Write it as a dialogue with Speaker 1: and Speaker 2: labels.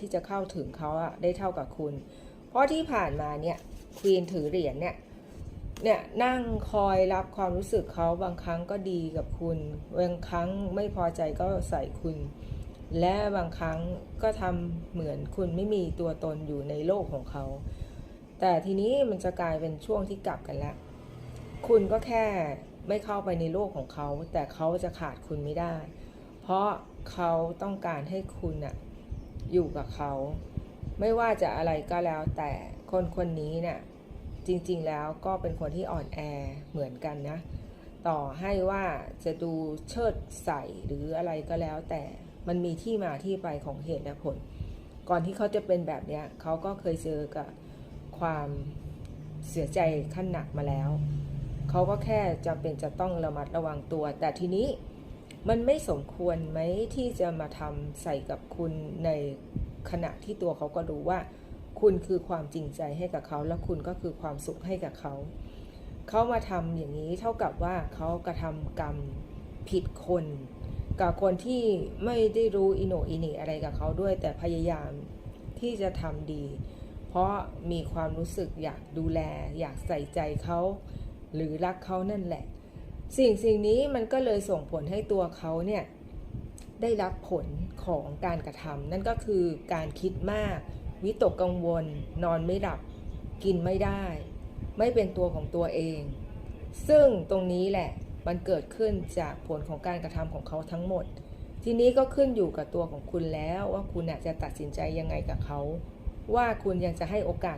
Speaker 1: ที่จะเข้าถึงเขาได้เท่ากับคุณ เพราะที่ผ่านมาเนี่ยควีนถือเหรียญเนี่ยเนี่ยนั่งคอยรับความรู้สึกเขาบางครั้งก็ดีกับคุณบางครั้งไม่พอใจก็ใส่คุณ และบางครั้งก็ทำเหมือนคุณไม่มีตัวตนอยู่ในโลกของเขา แต่ทีนี้มันจะกลายเป็นช่วงที่กลับกันแล้วคุณก็แค่ไม่เข้าไปในโลกของเขา แต่เขาจะขาดคุณไม่ได้ เพราะเขาต้องการให้คุณอะ อยู่กับเขา ไม่ว่าจะอะไรก็แล้วแต่คนคนนี้เนี่ยจริงๆแล้วก็เป็นคนที่อ่อนแอเหมือนกันนะ ต่อให้ว่าจะดูเชิดใส่หรืออะไรก็แล้วแต่มันมีที่มาที่ไปของเหตุและผล ก่อนที่เขาจะเป็นแบบเนี้ยเขาก็เคยเจอกับความเสียใจขั้นหนักมาแล้ว เขาก็แค่จำเป็นจะต้องระมัดระวังตัว แต่ทีนี้ มันไม่สมควรไหมที่จะมาทำใส่กับคุณในขณะที่ตัวเขาก็รู้ว่า คุณคือความจริงใจให้กับเขา และคุณก็คือความสุขให้กับเขา เขามาทำอย่างนี้เท่ากับว่าเขากระทำกรรมผิดคน กับคนที่ไม่ได้รู้อิโนอิน่อะไรกับเขาด้วย แต่พยายามที่จะทำดี เพราะมีความรู้สึกอยากดูแล อยากใส่ใจเขา หรือรักเขานั่นแหละ สิ่งสิ่งนี้มันก็เลยส่งผลให้ตัวเขาเนี่ยได้รับผลของการกระทำนั่นก็คือการคิดมาก วิตกกังวล นอนไม่หลับ กินไม่ได้ ไม่เป็นตัวของตัวเอง ซึ่งตรงนี้แหละมันเกิดขึ้นจากผลของการกระทำของเขาทั้งหมด ทีนี้ก็ขึ้นอยู่กับตัวของคุณแล้วว่าคุณจะตัดสินใจยังไงกับเขา ว่าคุณยังจะให้โอกาส